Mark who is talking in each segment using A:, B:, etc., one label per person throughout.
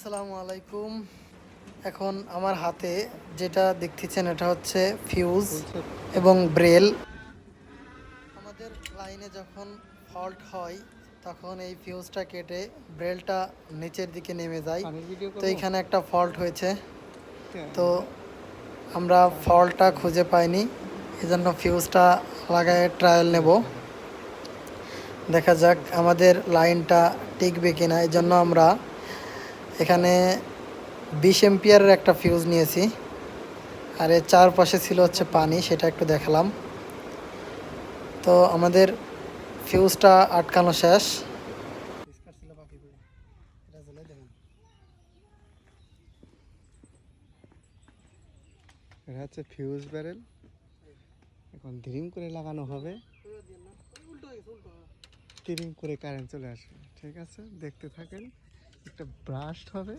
A: আসসালামু আলাইকুম। এখন আমার হাতে যেটা দেখতেছেন এটা হচ্ছে ফিউজ এবং ব্রেল আমাদের লাইনে যখন ফল্ট হয় তখন এই ফিউজটা কেটে ব্রেলটা নিচের দিকে নেমে যায়। তো এখানে একটা ফল্ট হয়েছে। তো আমরা ফল্টটা খুঁজে পাইনি। এজন্য ফিউজটা লাগায় ট্রায়াল নেব। দেখা যাক আমাদের লাইনটা টিকবে কিনা। এই জন্য আমরা এখানে বিশ এম্পিয়ারের একটা ফিউজ নিয়েছি। আর এর চারপাশে ছিল হচ্ছে পানি সেটা একটু দেখালাম। তো আমাদের ফিউজটা আটকানো শেষ।
B: এটা হচ্ছে ফিউজ ব্যারেল এখন ড্রিম করে লাগানো হবে। ড্রিম করে কারেন্ট চলে আসবে ঠিক আছে? দেখতে থাকেন। একটা ব্রাস্ট হবে।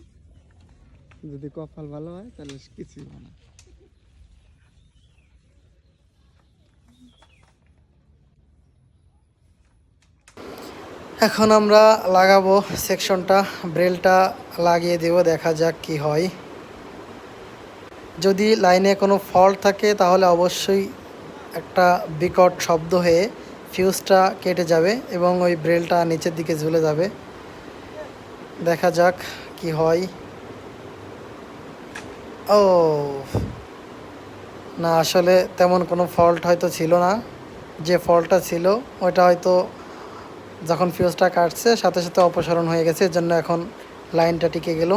B: যদি কপাল ভালো হয়, তাহলে কিছুই হবে না।
A: এখন আমরা লাগাবো সেকশনটা, ব্রেলটা লাগিয়ে দেব, দেখা যাক কি হয়। যদি লাইনে কোনো ফল্ট থাকে, তাহলে অবশ্যই একটা বিকট শব্দ হয়ে ফিউজটা কেটে যাবে এবং ওই ব্রেলটা নিচের দিকে ঝুলে যাবে। দেখা যাক কি হয়। ও, না, আসলে তেমন কোনো ফল্ট হয়তো ছিল না। যে ফল্টটা ছিল, ওইটা হয়তো যখন ফিউজটা কাটছে, সাথে সাথে অপসারণ হয়ে গেছে, এর জন্য এখন লাইনটা টিকে গেল।